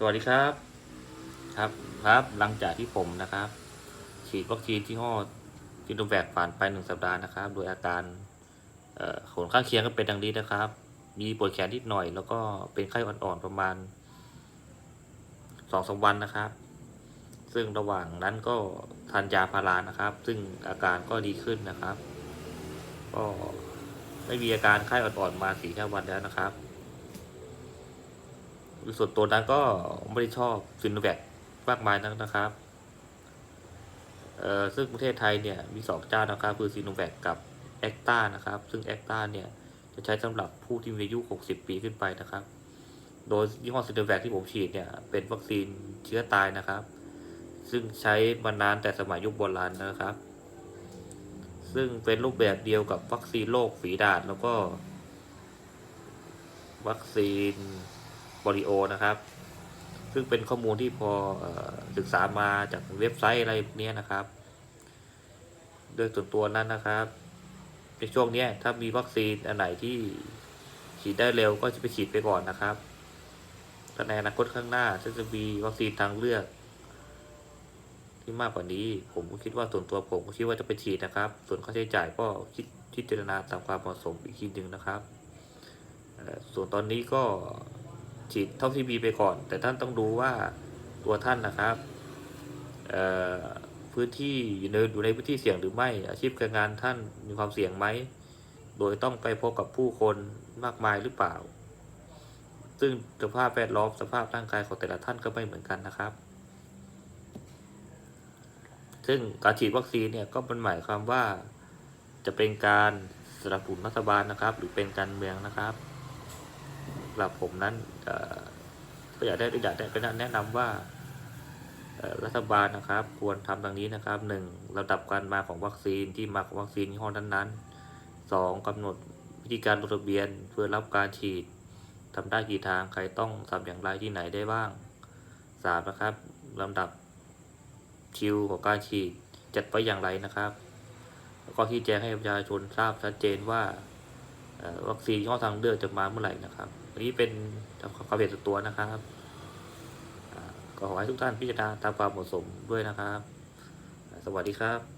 สวัสดีครับครับครับ หลังจากที่ผมนะครับ ฉีดวัคซีนที่ห้อซิโนแวคผ่านไปหนึ่งสัปดาห์นะครับ โดยอาการผลข้างเคียงก็เป็นดังนี้นะครับ มีปวดแขนนิดหน่อย แล้วก็เป็นไข้อ่อนๆประมาณสองสามวันนะครับ ซึ่งระหว่างนั้นก็ทานยาพารานะครับ ซึ่งอาการก็ดีขึ้นนะครับ ก็ไม่มีอาการไข้อ่อนๆมาสี่ห้าวันแล้วนะครับ ส่วนตัวนั้นก็ไม่ได้ชอบซินโนแวคมากมายนักนะครับเอ่อซึ่งประเทศไทยเนี่ยมีสองเจ้านะครับคือซินโนแวคกับแอคตานะครับ ซึ่งแอคตาเนี่ยจะใช้สำหรับผู้ที่มีอายุ 60 ปีขึ้นไปนะครับ โดยยี่ห้อซินโนแวคที่ผมฉีดเนี่ยเป็นวัคซีนเชื้อตายนะครับ ซึ่งใช้มานานแต่สมัยยุคโบราณนะครับ ซึ่งเป็นรูปแบบเดียวกับวัคซีนโรคฝีดาษแล้วก็ วัคซีน บริโอนะครับ ซึ่งเป็นข้อมูลที่พอศึกษามาจากเว็บไซต์อะไรพวกเนี้ยนะครับ โดยส่วนตัวนั้นนะครับ ในช่วงเนี้ยถ้ามีวัคซีนอันไหนที่ฉีดได้เร็วก็จะไปฉีดไปก่อนนะครับแต่ในอนาคตข้างหน้าถ้าจะมีวัคซีนทางเลือก ที่มากกว่านี้ ผมคิดว่าส่วนตัวผมก็คิดว่าจะไปฉีดนะครับ ส่วนค่าใช้จ่ายก็คิดพิจารณาตามความเหมาะสมอีกทีหนึ่งนะครับ ส่วนตอนนี้ก็ ฉีดเท่าที่มีไปก่อน แต่ท่านต้องดูว่าตัวท่านนะครับพื้นที่อยู่ในอยู่ในพื้นที่เสี่ยงหรือไม่ อาชีพการงานท่านมีความเสี่ยงไหม โดยต้องไปพบกับผู้คนมากมายหรือเปล่า ซึ่งสภาพแวดล้อมสภาพร่างกายของแต่ละท่านก็ไม่เหมือนกันนะครับ ซึ่งการฉีดวัคซีนเนี่ยก็มันหมายความว่าจะเป็นการสนับสนุนรัฐบาลนะครับ หรือเป็นการเมืองนะครับ หรับผมนั้นเอ่อก็อยากได้อยากได้ก็แนะนำว่ารัฐบาลนะครับ ควรทำดังนี้นะครับหนึ่งระดับการมาของวัคซีนที่มาของวัคซีนยี่ห้อนั้นๆสองกำหนดวิธีการลงทะเบียนเพื่อรับการฉีดทำได้กี่ทางใครต้องทำอย่างไรที่ไหนได้บ้างสามนะครับลำดับคิวของการฉีดจัดไว้อย่างไรนะครับ แล้วก็ที่แจ้งให้ประชาชนทราบชัดเจนว่า วัคซีนยี่ห้อทางเลือกจะมาเมื่อไหร่นะครับอันนี้เป็นความเห็นส่วนตัวนะครับก็ขอให้ทุกท่านพิจารณาตามความเหมาะสมด้วยนะครับ สวัสดีครับ